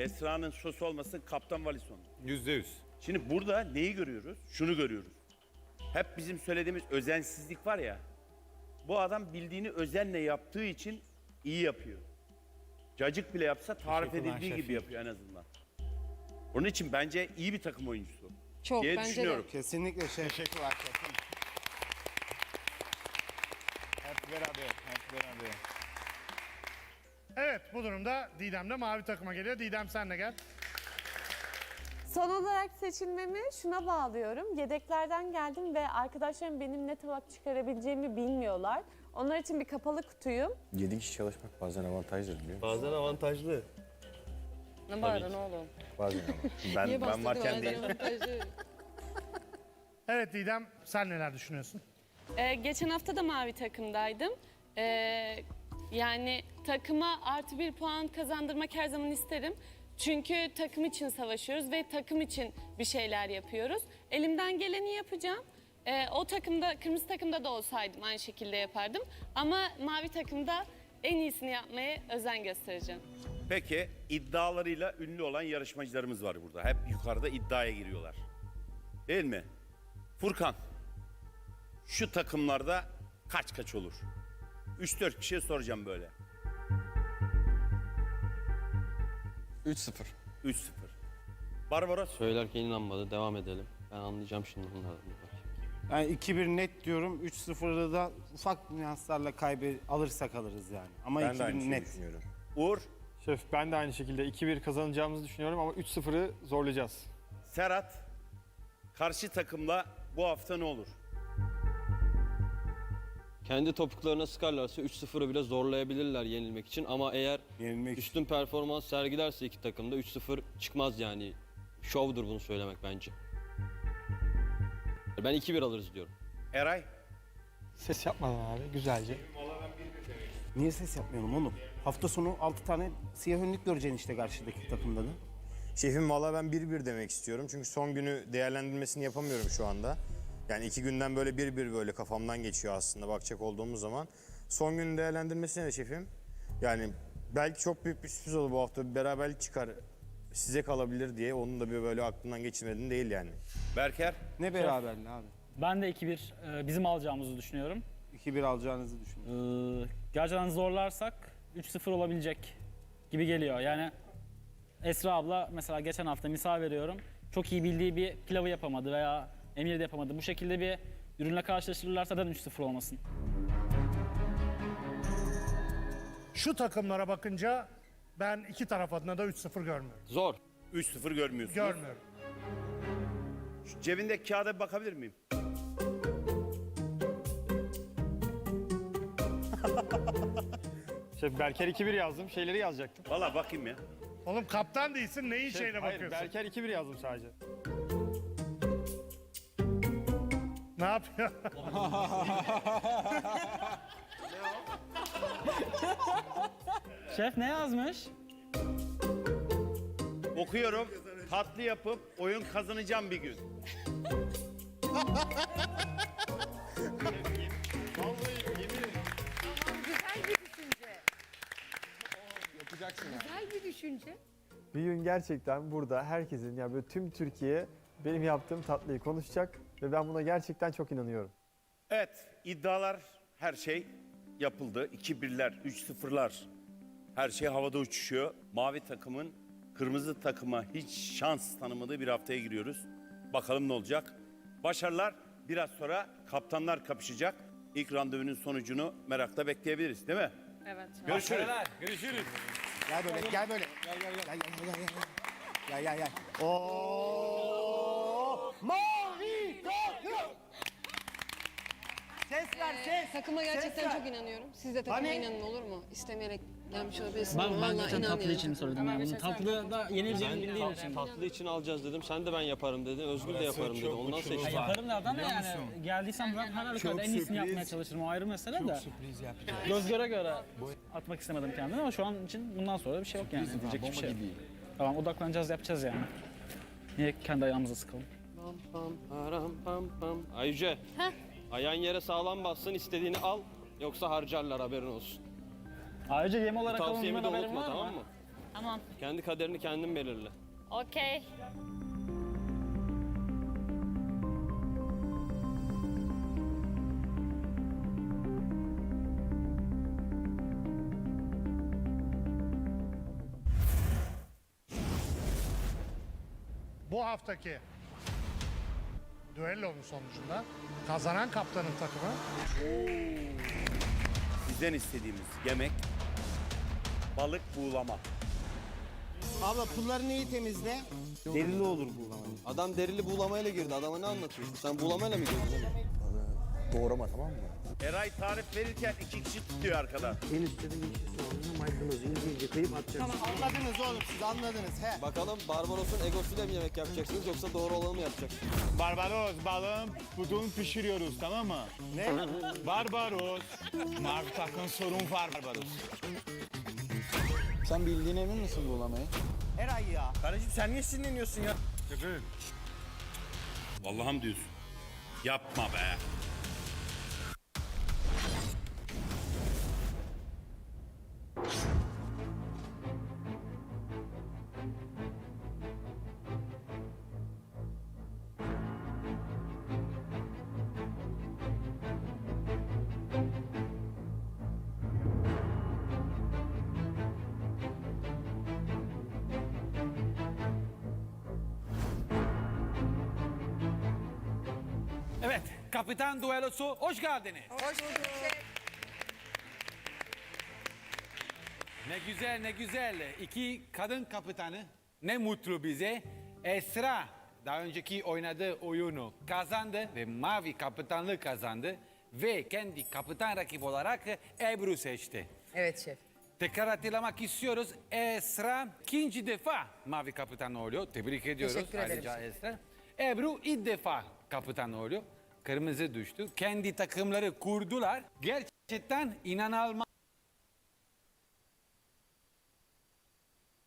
Esra'nın sosu olmasın kaptan Valison. Yüzde yüz. Şimdi burada neyi görüyoruz? Şunu görüyoruz. Hep bizim söylediğimiz özensizlik var ya. Bu adam bildiğini özenle yaptığı için iyi yapıyor. Cacık bile yapsa tarif Teşekkürler edildiği gibi yapıyor en azından. Onun için bence iyi bir takım oyuncusu. Çok diye bence düşünüyorum. Kesinlikle şef. Teşekkürler şefim. Hep beraber, hep beraber. Evet bu durumda Didem de mavi takıma geliyor. Didem sen de gel. Son olarak seçilmemi şuna bağlıyorum. Yedeklerden geldim ve arkadaşlarım benim ne tabak çıkarabileceğimi bilmiyorlar. Onlar için bir kapalı kutuyum. 7 kişi çalışmak bazen avantajdır biliyor musun? Bazen avantajlı. Ne bağırın oğlum? Bazen ama. Ben, Niye ben varken değil. Evet Didem sen neler düşünüyorsun? Ee, geçen hafta da mavi takımdaydım. Ee, yani takıma artı bir puan kazandırmak her zaman isterim. Çünkü takım için savaşıyoruz ve takım için bir şeyler yapıyoruz. Elimden geleni yapacağım. Ee, o takımda, kırmızı takımda da olsaydım aynı şekilde yapardım. Ama mavi takımda en iyisini yapmaya özen göstereceğim. Peki iddialarıyla ünlü olan yarışmacılarımız var burada. Hep yukarıda iddiaya giriyorlar. Değil mi? Furkan, şu takımlarda kaç kaç olur? 3-4 kişiye soracağım böyle. 3-0. 3-0. Barbaros, Söylerken inanmadı. Devam edelim. Ben anlayacağım şimdi bunları. Yani 2-1 net diyorum. 3-0'ı da ufak nüanslarla kaybı alırsak alırız yani. Ama Ben de aynı 2-1 şeyi net. düşünüyorum. Uğur, Şef ben de aynı şekilde 2-1 kazanacağımızı düşünüyorum ama 3-0'ı zorlayacağız. Serhat, karşı takımla bu hafta ne olur? Kendi topuklarına sıkarlarsa 3-0'ı bile zorlayabilirler yenilmek için. Ama eğer Yenilmek için. üstün performans sergilerse iki takımda 3-0 çıkmaz yani. Şovdur bunu söylemek bence. Ben 2-1 alırız diyorum. Eray, Ses yapmadan abi güzelce. Niye ses yapmayalım oğlum? Hafta sonu 6 tane siyah önlük göreceksin işte karşıdaki takımda da. Şefim valla ben 1-1 demek istiyorum. Çünkü son günü değerlendirmesini yapamıyorum şu anda. Yani iki günden böyle bir bir böyle kafamdan geçiyor aslında bakacak olduğumuz zaman. Son günün değerlendirmesine de şefim. Yani belki çok büyük bir sürpriz olur bu hafta. Bir beraberlik çıkar size kalabilir diye. Onun da bir böyle aklından geçirmediğin değil yani. Berker, Ne beraberliği abi? Ben de 2-1 e, bizim alacağımızı düşünüyorum. 2-1 alacağınızı düşünüyorum. Ee, gerçekten zorlarsak 3-0 olabilecek gibi geliyor. Yani Esra abla mesela geçen hafta misal veriyorum. Çok iyi bildiği bir pilavı yapamadı veya Emir de yapamadı. Bu şekilde bir ürünle karşılaştırırlarsa da 3-0 olmasın. Şu takımlara bakınca ben iki taraf adına da 3-0 görmüyorum. Zor. 3-0 görmüyorsunuz. Görmüyorum. Şu cebindeki kağıda bir bakabilir miyim? Şef Berker 2-1 yazdım. Şeyleri yazacaktım. Valla bakayım ya. Oğlum kaptan değilsin neyin Şef, şeyine hayır, bakıyorsun? Berker 2-1 yazdım sadece. Ne yapıyor? Şef ne yazmış? Okuyorum. Tatlı yapıp oyun kazanacağım bir gün. Güzel bir düşünce. Bir gün gerçekten burada herkesin yani böyle tüm Türkiye benim yaptığım tatlıyı konuşacak ve ben buna gerçekten çok inanıyorum. Evet, iddialar her şey yapıldı. 2-1'ler, 3-0'lar her şey havada uçuşuyor. Mavi takımın kırmızı takıma hiç şans tanımadığı bir haftaya giriyoruz. Bakalım ne olacak? Başarılar biraz sonra kaptanlar kapışacak. İlk randevunun sonucunu merakla bekleyebiliriz değil mi? Evet. Görüşürüz. Gel böyle, gel böyle. Gel gel gel. Gel gel gel. Gel gel gel. Oo! Mavi takım! Ses ver ses. Takıma gerçekten Ses ver. çok inanıyorum. Siz de takıma Hani? inanın olur mu? İstemeyerek gelmiş olabilirsiniz. Ben, ben Vallahi zaten tatlı inanıyorum. için söyledim. Yani. Bunu tatlı da yenileceğimi bildiğim için. Tatlı için alacağız dedim. Sen de ben yaparım dedin. Özgür de yaparım dedi. Ondan Ya seçtim. yaparım nereden de yani geldiysem ben her halükarda en iyisini yapmaya çalışırım. O ayrı mesele de. Göz göre göre atmak istemedim kendimi ama şu an için bundan sonra bir şey yok yani. Diyecek bir şey yok. Tamam odaklanacağız yapacağız yani. Niye kendi ayağımıza sıkalım? Pam pam param pam pam. Ayüce. Ayağın yere sağlam bassın istediğini al. Yoksa harcarlar haberin olsun. Ayrıca yem olarak Tavsiyemi de alındığından haberin unutma var tamam mı? mı? Tamam. Kendi kaderini kendin belirle. Okey. Bu haftaki düellonun sonucunda kazanan kaptanın takımı Sizden istediğimiz yemek balık buğulama. Abla pullarını iyi temizle. Derili olur bu. Adam derili buğulamayla girdi. Adama ne anlatıyorsun? Sen buğulamayla mı girdin? Doğrama tamam mı? Eray tarif verirken iki kişi tutuyor arkada. Anladınız oğlum siz anladınız he. Bakalım Barbaros'un egosuyla mı yemek yapacaksınız yoksa doğru olanı mı yapacaksınız? Barbaros balığın budunu pişiriyoruz tamam mı? Ne? Barbaros. Mavi takım sorun var Barbaros. Sen bildiğin emin misin bu olamayı? Eray ya. Kardeşim sen niye sinirleniyorsun ya? Allah'ım diyorsun. Yapma be. Evet, kapitan duelosu hoş geldiniz. Hoş bulduk. Ne güzel, ne güzel. İki kadın kapitanı. Ne mutlu bize. Esra daha önceki oynadığı oyunu kazandı ve mavi kapitanlığı kazandı. Ve kendi kapitan rakip olarak Ebru seçti. Evet şef. Tekrar hatırlamak istiyoruz. Esra ikinci defa mavi kapitan oluyor. Tebrik ediyoruz. Teşekkür ederim Ayrıca Esra. Ebru ilk defa kapitan oluyor. Kırmızı düştü. Kendi takımları kurdular. Gerçekten inanılmaz